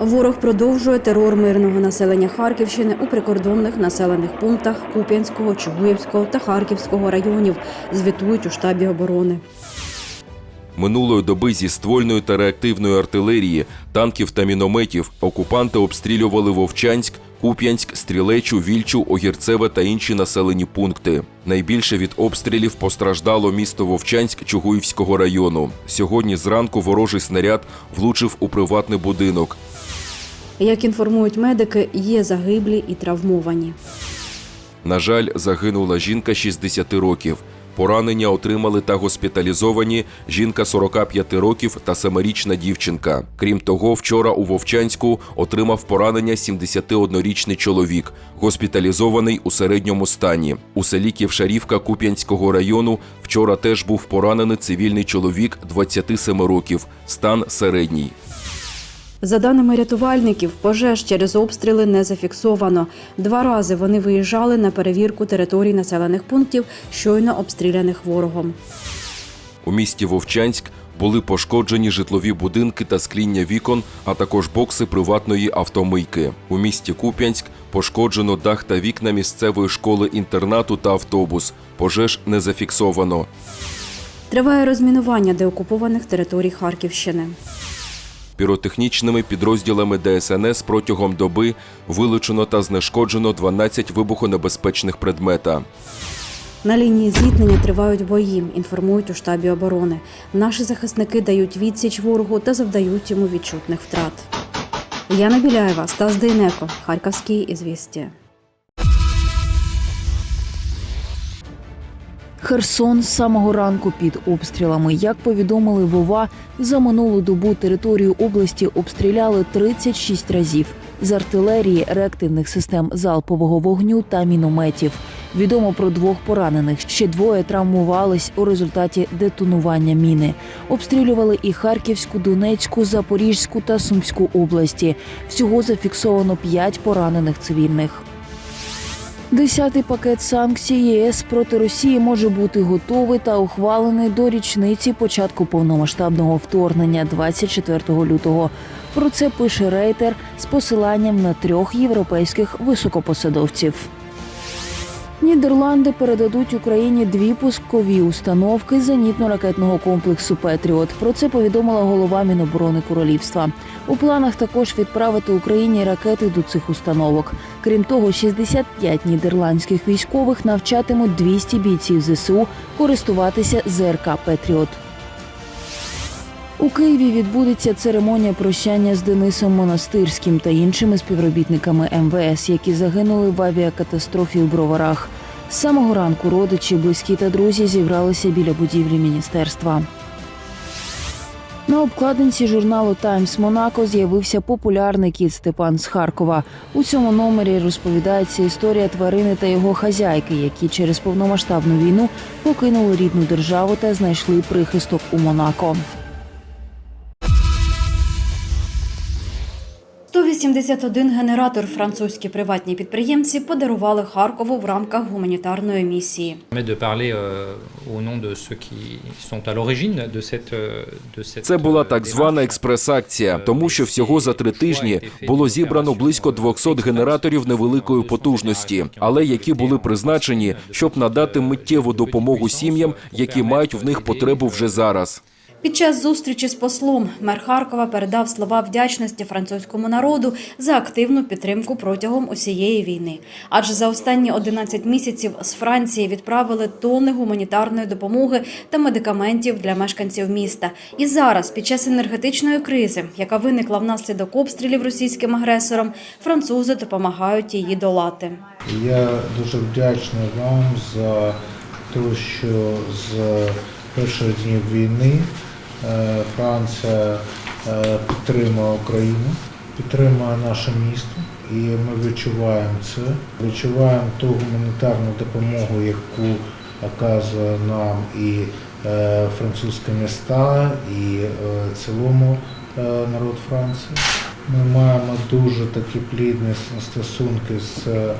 Ворог продовжує терор мирного населення Харківщини у прикордонних населених пунктах Куп'янського, Чугуївського та Харківського районів. Звітують у штабі оборони. Минулої доби зі ствольної та реактивної артилерії, танків та мінометів окупанти обстрілювали Вовчанськ, Куп'янськ, Стрілечу, Вільчу, Огірцеве та інші населені пункти. Найбільше від обстрілів постраждало місто Вовчанськ Чугуївського району. Сьогодні зранку ворожий снаряд влучив у приватний будинок. Як інформують медики, є загиблі і травмовані. На жаль, загинула жінка 60 років. Поранення отримали та госпіталізовані жінка 45 років та семирічна дівчинка. Крім того, вчора у Вовчанську отримав поранення 71-річний чоловік, госпіталізований у середньому стані. У селі Ківшарівка Куп'янського району вчора теж був поранений цивільний чоловік 27 років, стан середній. За даними рятувальників, пожеж через обстріли не зафіксовано. Два рази вони виїжджали на перевірку територій населених пунктів, щойно обстріляних ворогом. У місті Вовчанськ були пошкоджені житлові будинки та скління вікон, а також бокси приватної автомийки. У місті Куп'янськ пошкоджено дах та вікна місцевої школи-інтернату та автобус. Пожеж не зафіксовано. Триває розмінування деокупованих територій Харківщини. Піротехнічними підрозділами ДСНС протягом доби вилучено та знешкоджено 12 вибухонебезпечних предмета. На лінії зіткнення тривають бої, інформують у штабі оборони. Наші захисники дають відсіч ворогу та завдають йому відчутних втрат. Яна Біляєва, Стас Дейнеко, Харківські ізвістія. Херсон з самого ранку під обстрілами. Як повідомили Вова, за минулу добу територію області обстріляли 36 разів з артилерії, реактивних систем залпового вогню та мінометів. Відомо про двох поранених. Ще двоє травмувались у результаті детонування міни. Обстрілювали і Харківську, Донецьку, Запорізьку та Сумську області. Всього зафіксовано п'ять поранених цивільних. Десятий пакет санкцій ЄС проти Росії може бути готовий та ухвалений до річниці початку повномасштабного вторгнення 24 лютого. Про це пише Рейтер з посиланням на трьох європейських високопосадовців. Нідерланди передадуть Україні дві пускові установки зенітно-ракетного комплексу Петріот. Про це повідомила голова Міноборони Королівства. У планах також відправити Україні ракети до цих установок. Крім того, 65 нідерландських військових навчатимуть 200 бійців ЗСУ користуватися ЗРК Петріот. У Києві відбудеться церемонія прощання з Денисом Монастирським та іншими співробітниками МВС, які загинули в авіакатастрофі у Броварах. З самого ранку родичі, близькі та друзі зібралися біля будівлі міністерства. На обкладинці журналу Таймс Монако з'явився популярний кіт Степан з Харкова. У цьому номері розповідається історія тварини та його хазяйки, які через повномасштабну війну покинули рідну державу та знайшли прихисток у Монако. 181 генератор французькі приватні підприємці подарували Харкову в рамках гуманітарної місії. euh, euh, Це була euh, так звана експрес-акція, тому що всього за три тижні було зібрано близько 200 генераторів невеликої потужності, але які були призначені, щоб надати миттєву допомогу сім'ям, які мають в них потребу вже зараз. Під час зустрічі з послом мер Харкова передав слова вдячності французькому народу за активну підтримку протягом усієї війни. Адже за останні 11 місяців з Франції відправили тонни гуманітарної допомоги та медикаментів для мешканців міста. І зараз, під час енергетичної кризи, яка виникла внаслідок обстрілів російським агресором, французи допомагають її долати. Я дуже вдячний вам за те, що з перших днів війни Франція е, підтримує Україну, підтримує наше місто, і ми відчуваємо це. Відчуваємо ту гуманітарну допомогу, яку оказує нам і е, французькі міста, і е, цілому е, народ Франції. Ми маємо дуже такі плідні стосунки з е,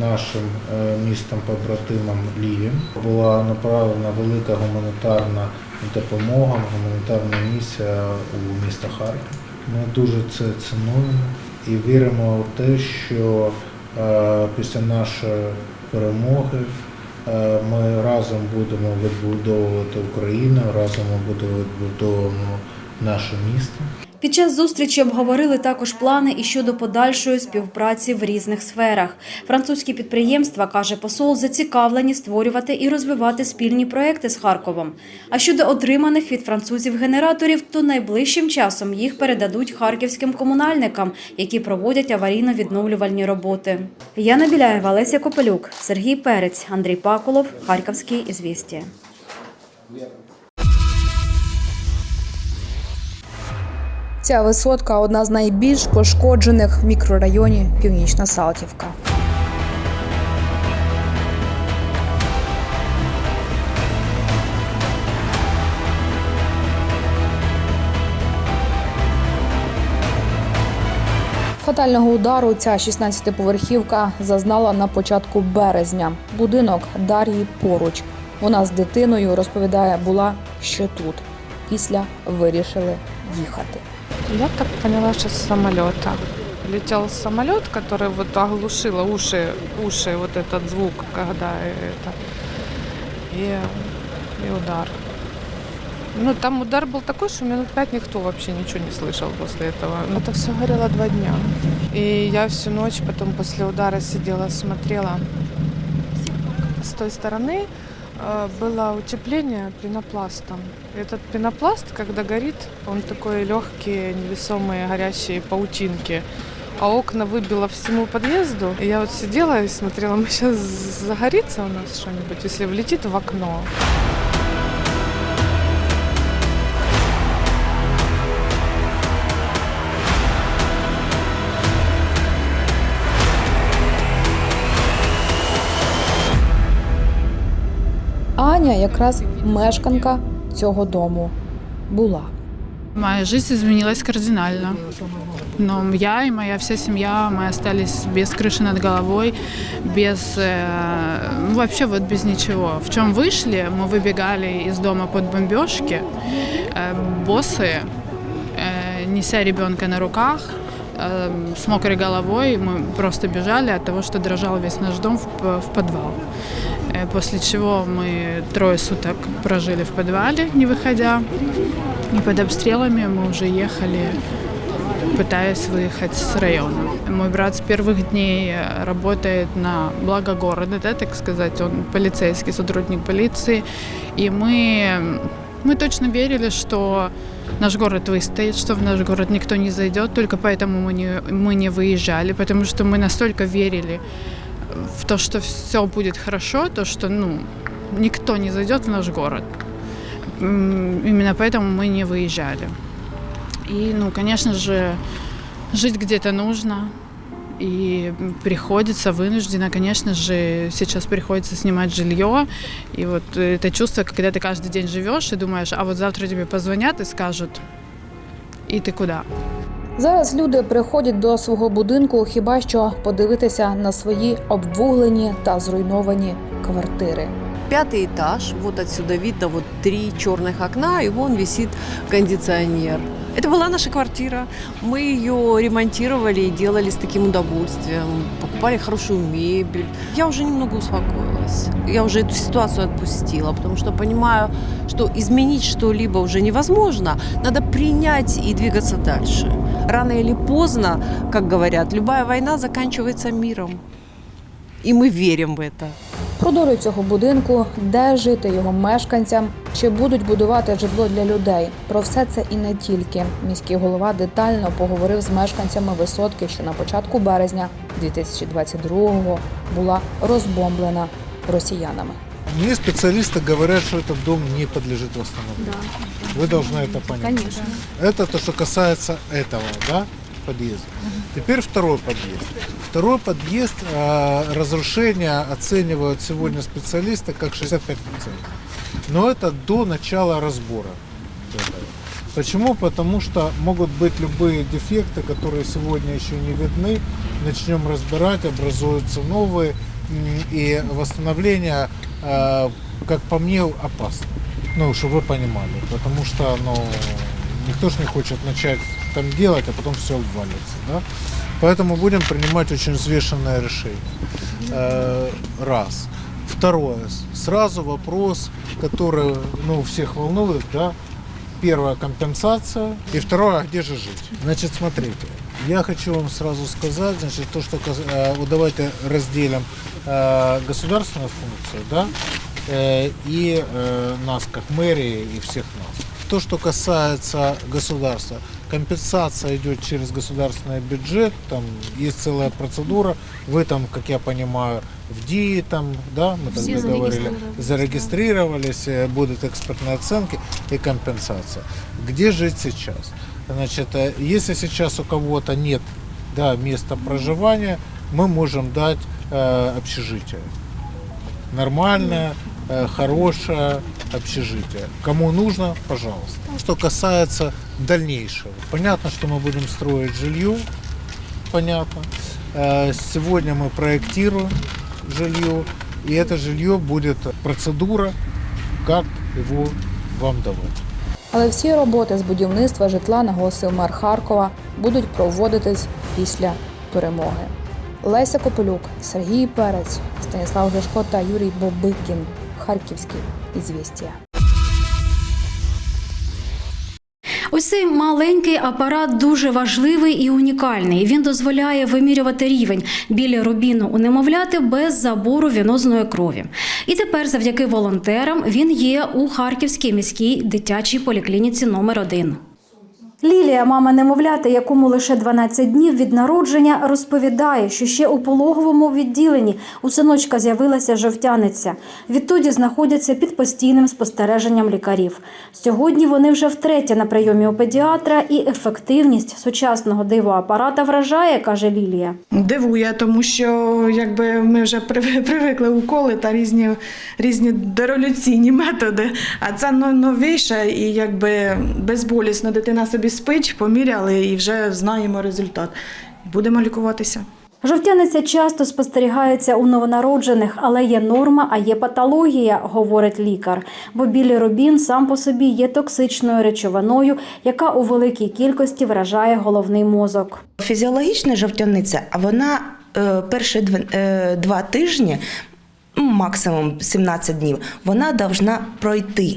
нашим е, містом побратимом Лівім. Була направлена велика гуманітарна допомога, гуманітарна місія у міста Харків. Ми дуже це цінуємо і віримо в те, що е, після нашої перемоги е, ми разом будемо відбудовувати Україну, разом будемо відбудовувати наше місто. Під час зустрічі обговорили також плани і щодо подальшої співпраці в різних сферах. Французькі підприємства, каже посол, зацікавлені створювати і розвивати спільні проекти з Харковом. А щодо отриманих від французів генераторів, то найближчим часом їх передадуть харківським комунальникам, які проводять аварійно-відновлювальні роботи. Яна Біляєва, Леся Копелюк, Сергій Перець, Андрій Паколов, Харківський ізвістія. Ця висотка одна з найбільш пошкоджених в мікрорайоні Північна Салтівка. Фатального удару ця 16-поверхівка зазнала на початку березня. Будинок Дар'ї поруч. Вона з дитиною розповідає, була ще тут. Після вирішили їхати. Я так поняла, что с самолета. Летел самолет, который вот оглушило уши, уши, вот этот звук, когда это и, и удар. Ну, там удар был такой, что минут пять никто вообще ничего не слышал после этого. Ну, это все горело два дня. И я всю ночь потом после удара сидела, смотрела. С той стороны э, было утепление пенопластом. Этот пенопласт, когда горит, он такой легкие, невесомые, горящие паутинки. А окна выбило всему подъезду. И я вот сидела и смотрела, мы сейчас загорится у нас что-нибудь, если влетит в окно. Аня якраз мешканка цього дому була. Моя жизнь изменилась кардинально. Но я и моя вся семья, мы остались без крыши над головой, без э, ну, вообще вот без ничего. В чем вышли, мы выбегали из дома под бомбежки, э, боссы, э, неся ребенка на руках, э, с мокрой головой, мы просто бежали от того, что дрожал весь наш дом в, п- в подвал. Э, После чего мы трое суток прожили в подвале, не выходя. И под обстрелами мы уже ехали, пытаясь выехать с района. Мой брат с первых дней э, работает на благо города, да, так сказать, он полицейский, сотрудник полиции. И мы, мы точно верили, что наш город выстоит, что в наш город никто не зайдет, только поэтому мы не, мы не выезжали, потому что мы настолько верили в то, что все будет хорошо, то, что ну, никто не зайдет в наш город. М, Именно поэтому мы не выезжали. И, ну, конечно же, жить где-то нужно. И приходится, вынуждена, конечно же, сейчас приходится снимать жилье. И вот это чувство, когда ты каждый день живешь и думаешь, а вот завтра тебе позвонят и скажут, и ты куда? Зараз люди приходять до свого будинку хіба що подивитися на свої обвуглені та зруйновані квартири. Пятый этаж, вот отсюда видно вот три черных окна, и вон висит кондиционер. Это была наша квартира. Мы ее ремонтировали и делали с таким удовольствием. Покупали хорошую мебель. Я уже немного успокоилась. Я уже эту ситуацию отпустила, потому что понимаю, что изменить что-либо уже невозможно. Надо принять и двигаться дальше. Рано или поздно, как говорят, любая война заканчивается миром. И мы верим в это. Про долю цього будинку, де жити його мешканцям, чи будуть будувати житло для людей. Про все це і не тільки. Міський голова детально поговорив з мешканцями висотки, що на початку березня 2022-го була розбомблена росіянами. Мне специалисты говорят, что этот дом не подлежит восстановлению. Вы должны это понять. Конечно. Это то, что касается этого, да, подъезда. Теперь второй подъезд. Второй подъезд э, разрушения оценивают сегодня специалисты как 65%. Но это до начала разбора. Почему? Потому что могут быть любые дефекты, которые сегодня еще не видны. Начнем разбирать, образуются новые. И восстановление, как по мне, опасно. Ну, чтобы вы понимали. Потому что, ну, Никто же не хочет начать там делать, а потом все обвалится. Да? Поэтому будем принимать очень взвешенное решение. Э, Раз. Второе. Сразу вопрос, который ну, всех волнует, да, Первая компенсация. И второе, а где же жить? Значит, смотрите, я хочу вам сразу сказать, значит, то, что кас- э, вот давайте разделим э, государственную функцию, да, э, и э, нас как мэрии и всех нас. То, что касается государства, компенсация идет через государственный бюджет, там есть целая процедура, вы там, как я понимаю, в ДИИ там, да, мы тогда говорили, зарегистрировались, э, будут экспертные оценки и компенсация. Где жить сейчас? Значит, э, если сейчас у кого-то нет да, места проживания, мы можем дать э, общежитие. Нормальное, э, хорошее общежитие. Кому нужно, пожалуйста. Что касается дальнейшего. Понятно, что мы будем строить жилье. Понятно. Э, Сегодня мы проектируем жилье. И это жилье будет процедура, как его вам давать. Але всі роботи з будівництва житла, наголосив мер Харкова, будуть проводитись після перемоги. Леся Копилюк, Сергій Перець, Станіслав Гришко та Юрій Бобикін. Харківські ізвістія. Ось цей маленький апарат дуже важливий і унікальний. Він дозволяє вимірювати рівень біля рубіну у немовляти без забору вінозної крові. І тепер, завдяки волонтерам, він є у Харківській міській дитячій поліклініці номер 1 Лілія, мама немовляти, якому лише 12 днів від народження, розповідає, що ще у пологовому відділенні у синочка з'явилася жовтяниця. Відтоді знаходяться під постійним спостереженням лікарів. Сьогодні вони вже втретє на прийомі у педіатра, і ефективність сучасного дивоапарата вражає, каже Лілія. Дивує, тому що якби ми вже привикли уколи та різні, різні деролюційні методи. А це новіше і якби безболісно дитина собі спить, поміряли і вже знаємо результат. Будемо лікуватися. Жовтяниця часто спостерігається у новонароджених, але є норма, а є патологія, говорить лікар. Бо білірубін сам по собі є токсичною речовиною, яка у великій кількості вражає головний мозок. Фізіологічна жовтяниця, а вона е, перші дв- е, два тижні. Ну, Максимум 17 днів вона повинна пройти.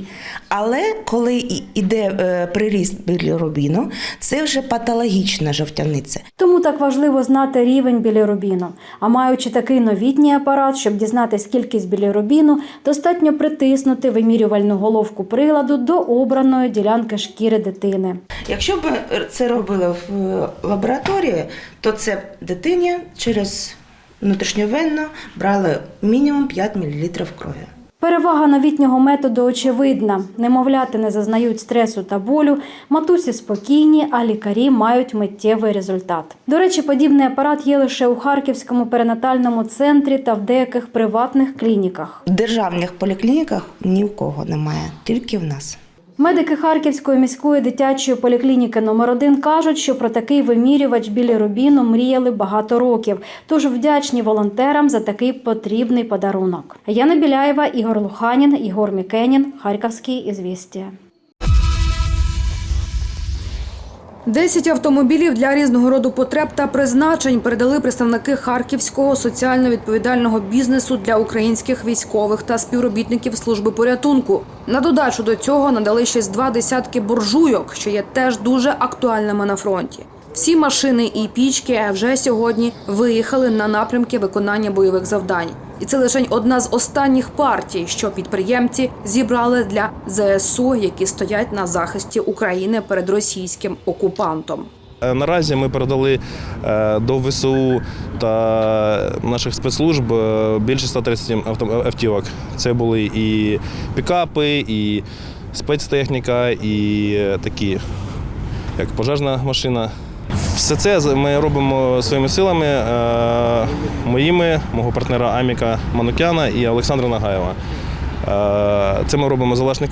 Але коли іде е, приріст білірубіну, це вже патологічна жовтяниця. Тому так важливо знати рівень білірубіну. А маючи такий новітній апарат, щоб дізнатись кількість білірубіну, достатньо притиснути вимірювальну головку приладу до обраної ділянки шкіри дитини. Якщо б це робили в е, лабораторії, то це дитині через внутрішньовенно брали мінімум 5 мл крові. Перевага новітнього методу очевидна. Немовляти не зазнають стресу та болю, матусі спокійні, а лікарі мають миттєвий результат. До речі, подібний апарат є лише у Харківському перинатальному центрі та в деяких приватних клініках. В державних поліклініках ні у кого немає, тільки в нас. Медики Харківської міської дитячої поліклініки номер 1 кажуть, що про такий вимірювач білірубіну мріяли багато років. Тож вдячні волонтерам за такий потрібний подарунок. Яна Біляєва, Ігор Луханін, Ігор Мікенін, Харківські ізвістія. 10 автомобілів для різного роду потреб та призначень передали представники харківського соціально відповідального бізнесу для українських військових та співробітників служби порятунку. На додачу до цього надали ще з два десятки буржуйок, що є теж дуже актуальними на фронті. Всі машини і пічки вже сьогодні виїхали на напрямки виконання бойових завдань. І це лише одна з останніх партій, що підприємці зібрали для ЗСУ, які стоять на захисті України перед російським окупантом. Е, Наразі ми передали е, до ВСУ та наших спецслужб е, більше 130 авто- автівок. Це були і пікапи, і спецтехніка, і такі, як пожежна машина. Все це ми робимо своїми силами, е, моїми, мого партнера Аміка Манукяна і Олександра Нагаєва. Е, Це ми робимо за власний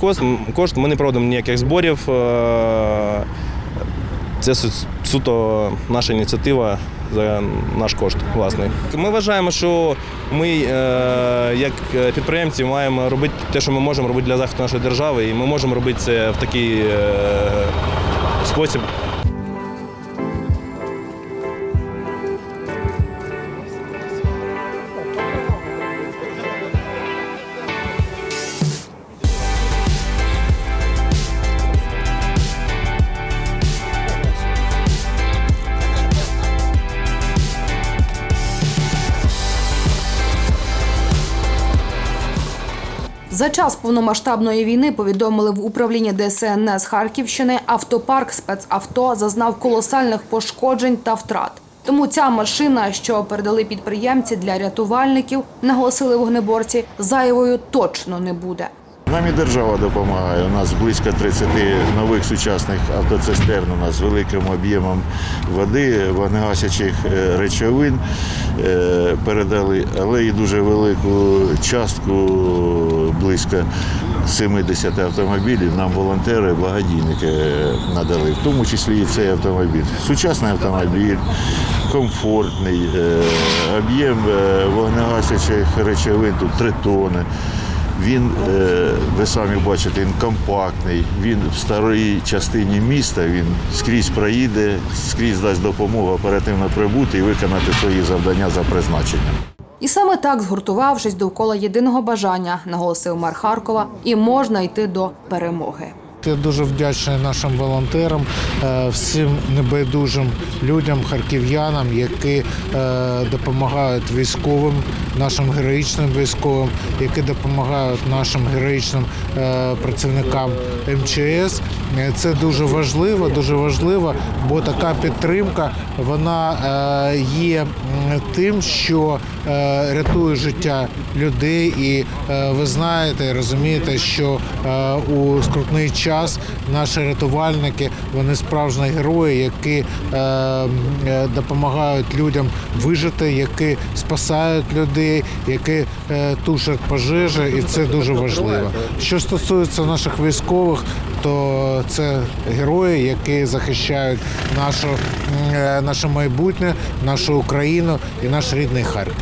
кошт. Ми не проводимо ніяких зборів. е, це суто наша ініціатива за наш кошт власний. Ми вважаємо, що ми, як підприємці, маємо робити те, що ми можемо робити для захисту нашої держави, і ми можемо робити це в такий спосіб. За час повномасштабної війни повідомили в управлінні ДСНС Харківщини, автопарк спецавто зазнав колосальних пошкоджень та втрат. Тому ця машина, що передали підприємці для рятувальників, наголосили вогнеборці, зайвою точно не буде. Нам і держава допомагає. У нас близько 30 нових сучасних автоцистерн у нас з великим об'ємом води, вогнегасячих е, речовин е, передали, але і дуже велику частку, близько 70 автомобілів, нам волонтери, благодійники е, надали, в тому числі і цей автомобіль. Сучасний автомобіль, комфортний, е, об'єм е, вогнегасячих речовин тут 3 тони. Він, ви самі бачите, він компактний. Він в старій частині міста, він скрізь проїде, скрізь дасть допомогу оперативно прибути і виконати свої завдання за призначенням. І саме так, згуртувавшись довкола єдиного бажання, наголосив мер Харкова, і можна йти до перемоги. Я дуже вдячний нашим волонтерам, е, всім небайдужим людям, харків'янам, які е, допомагають військовим, нашим героїчним військовим, які допомагають нашим героїчним е, працівникам МЧС. Це дуже важливо, дуже важливо, бо така підтримка вона є тим, що рятує життя людей. І ви знаєте, розумієте, що у скрутний час наші рятувальники вони справжні герої, які е, е, допомагають людям вижити, які спасають людей, які е, тушать пожежі, і це дуже важливо. Що стосується наших військових, то це герої, які захищають нашу, е, наше майбутнє, нашу Україну і наш рідний Харків.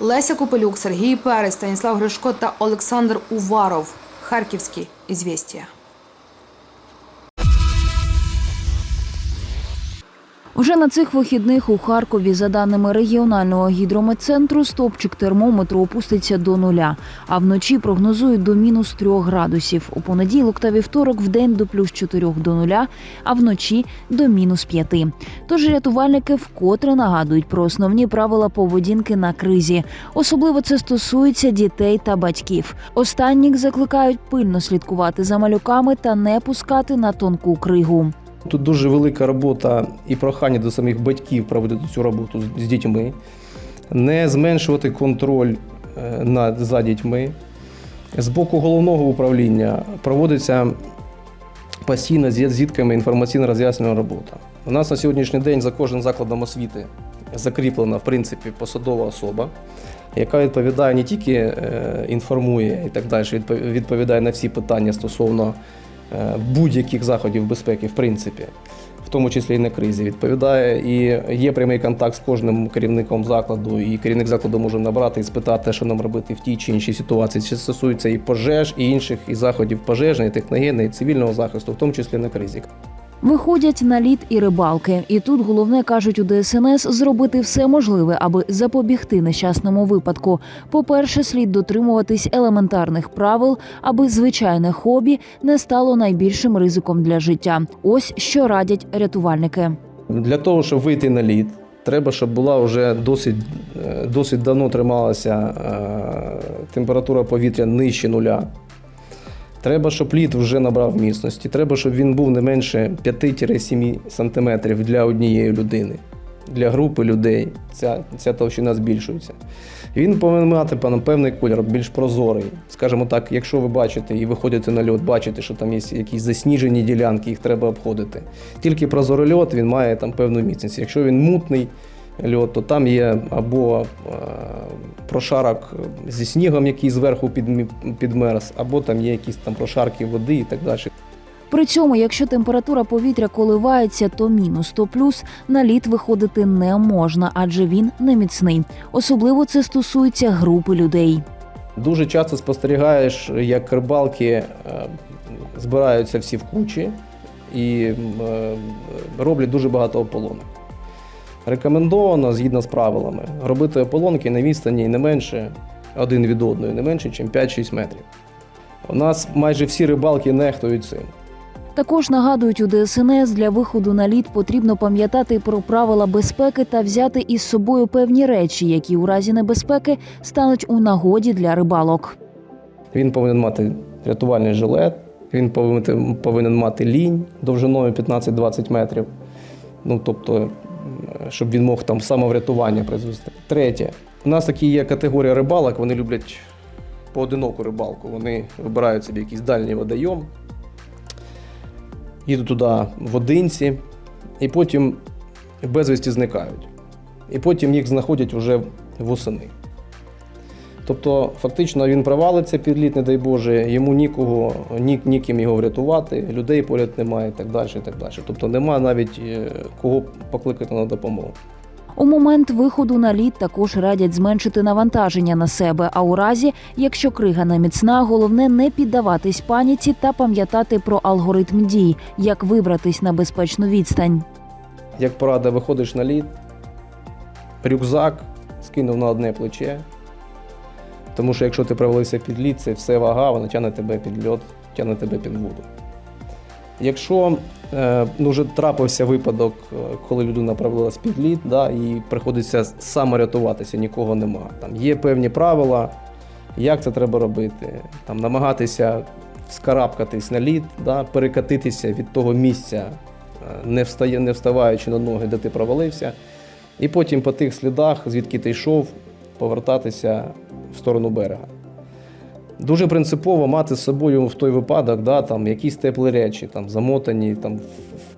Леся Купелюк, Сергій Перець, Станіслав Гришко та Олександр Уваров. Харківські ізвістія. Уже на цих вихідних у Харкові, за даними регіонального гідрометцентру, стопчик термометру опуститься до нуля, а вночі прогнозують до мінус трьох градусів. У понеділок та вівторок в день до плюс чотирьох до нуля, а вночі до мінус п'яти. Тож рятувальники вкотре нагадують про основні правила поведінки на кризі. Особливо це стосується дітей та батьків. Останніх закликають пильно слідкувати за малюками та не пускати на тонку кригу. Тут дуже велика робота і прохання до самих батьків проводити цю роботу з дітьми, не зменшувати контроль е, над за дітьми. З боку головного управління проводиться постійно з дітками інформаційно роз'яснювальна робота. У нас на сьогоднішній день за кожним закладом освіти закріплена в принципі посадова особа, яка відповідає не тільки е, інформує і так далі, відпов- відповідає на всі питання стосовно будь-яких заходів безпеки, в принципі, в тому числі і на кризі, відповідає і є прямий контакт з кожним керівником закладу, і керівник закладу може набрати і спитати, що нам робити в тій чи іншій ситуації. Чи стосується і пожеж, і інших і заходів пожежної, техногенної, цивільного захисту, в тому числі на кризі. Виходять на лід і рибалки, і тут головне кажуть у ДСНС зробити все можливе, аби запобігти нещасному випадку. По-перше, слід дотримуватись елементарних правил, аби звичайне хобі не стало найбільшим ризиком для життя. Ось що радять рятувальники. Для того, щоб вийти на лід, треба, щоб була вже досить, е, досить давно трималася е, температура повітря нижче нуля. Треба, щоб лід вже набрав міцності. Треба, щоб він був не менше 5-7 см для однієї людини. Для групи людей ця, ця товщина збільшується. Він повинен мати певний- кольор, більш прозорий. Скажімо так, якщо ви бачите і виходите на льот, бачите, що там є якісь засніжені ділянки, їх треба обходити. Тільки прозорий льот він має там певну міцність. Якщо він мутний льот, то там є або е, прошарок зі снігом, який зверху підмерз, або там є якісь там прошарки води і так далі. При цьому, якщо температура повітря коливається, то мінус 100 плюс на лід виходити не можна, адже він не міцний. Особливо це стосується групи людей. Дуже часто спостерігаєш, як рибалки е, збираються всі в кучі і е, роблять дуже багато ополонок. Рекомендовано, згідно з правилами, робити ополонки на відстані не менше один від одної, не менше, ніж 5-6 метрів. У нас майже всі рибалки нехтують цим. Також нагадують у ДСНС, для виходу на лід потрібно пам'ятати про правила безпеки та взяти із собою певні речі, які у разі небезпеки стануть у нагоді для рибалок. Він повинен мати рятувальний жилет, він повинен, повинен мати лінь довжиною 15-20 метрів. Ну, тобто, щоб він мог там самоврятування призвести. Третє. У нас такі є категорія рибалок, вони люблять поодиноку рибалку. Вони вибирають собі якийсь дальній водойом, їдуть туди в одинці, і потім безвісті зникають. І потім їх знаходять вже восени. Тобто, фактично він провалиться під лід, не дай Боже, йому нікого, ні, ніким його врятувати, людей поряд немає і так далі. І так далі. Тобто немає навіть е, кого покликати на допомогу. У момент виходу на лід також радять зменшити навантаження на себе. А у разі, якщо крига не міцна, головне не піддаватись паніці та пам'ятати про алгоритм дій, як вибратись на безпечну відстань. Як порада, виходиш на лід, рюкзак скинув на одне плече. Тому що якщо ти провалився під лід, це все вага, вона тягне тебе під льот, тягне тебе під воду. Якщо е, ну, вже трапився випадок, е, коли людина провалилась під лід, да, і приходиться саморятуватися, нікого нема. Там є певні правила, як це треба робити, там, намагатися вскарабкатись на лід, да, перекатитися від того місця, е, не, встає, не вставаючи на ноги, де ти провалився, і потім по тих слідах, звідки ти йшов, повертатися в сторону берега. Дуже принципово мати з собою в той випадок да, там, якісь теплі речі, там, замотані там, в-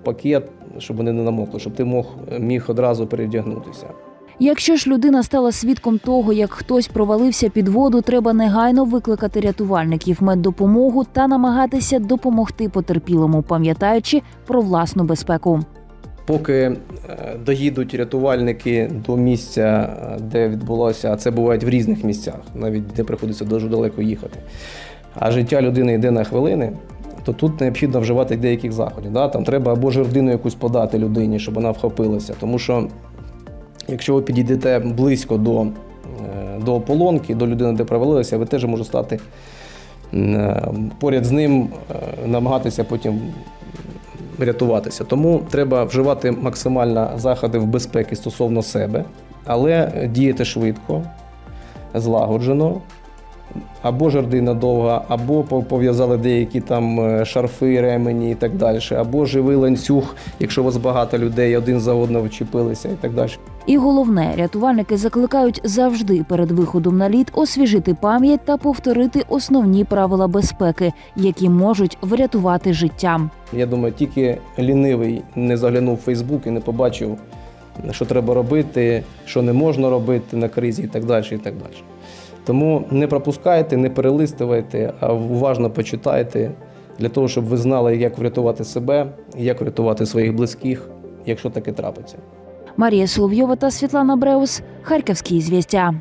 пакет, щоб вони не намокли, щоб ти мог, міг одразу перевдягнутися. Якщо ж людина стала свідком того, як хтось провалився під воду, треба негайно викликати рятувальників меддопомогу та намагатися допомогти потерпілому, пам'ятаючи про власну безпеку. Поки е, доїдуть рятувальники до місця, е, де відбулося, а це буває в різних місцях, навіть де приходиться дуже далеко їхати. А життя людини йде на хвилини, то тут необхідно вживати деяких заходів. Да? Там треба або жердину якусь подати людині, щоб вона вхопилася. Тому що якщо ви підійдете близько до, е, до ополонки, до людини, де провалилися, ви теж можете стати поряд з ним, намагатися потім рятуватися. Тому треба вживати максимально в безпеки стосовно себе, але діяти швидко, злагоджено. Або жердина довга, або пов'язали деякі там е, шарфи, ремені і так далі, або живий ланцюг, якщо у вас багато людей, один за одного вчепилися і так далі. І головне, рятувальники закликають завжди перед виходом на лід освіжити пам'ять та повторити основні правила безпеки, які можуть врятувати життя. Я думаю, тільки лінивий не заглянув в Фейсбук і не побачив, що треба робити, що не можна робити на кризі і так далі. І так далі. Тому не пропускайте, не перелистуйте, а уважно почитайте для того, щоб ви знали, як врятувати себе, як врятувати своїх близьких, якщо таке трапиться. Марія Соловйова та Світлана Бреус, Харківські звістя.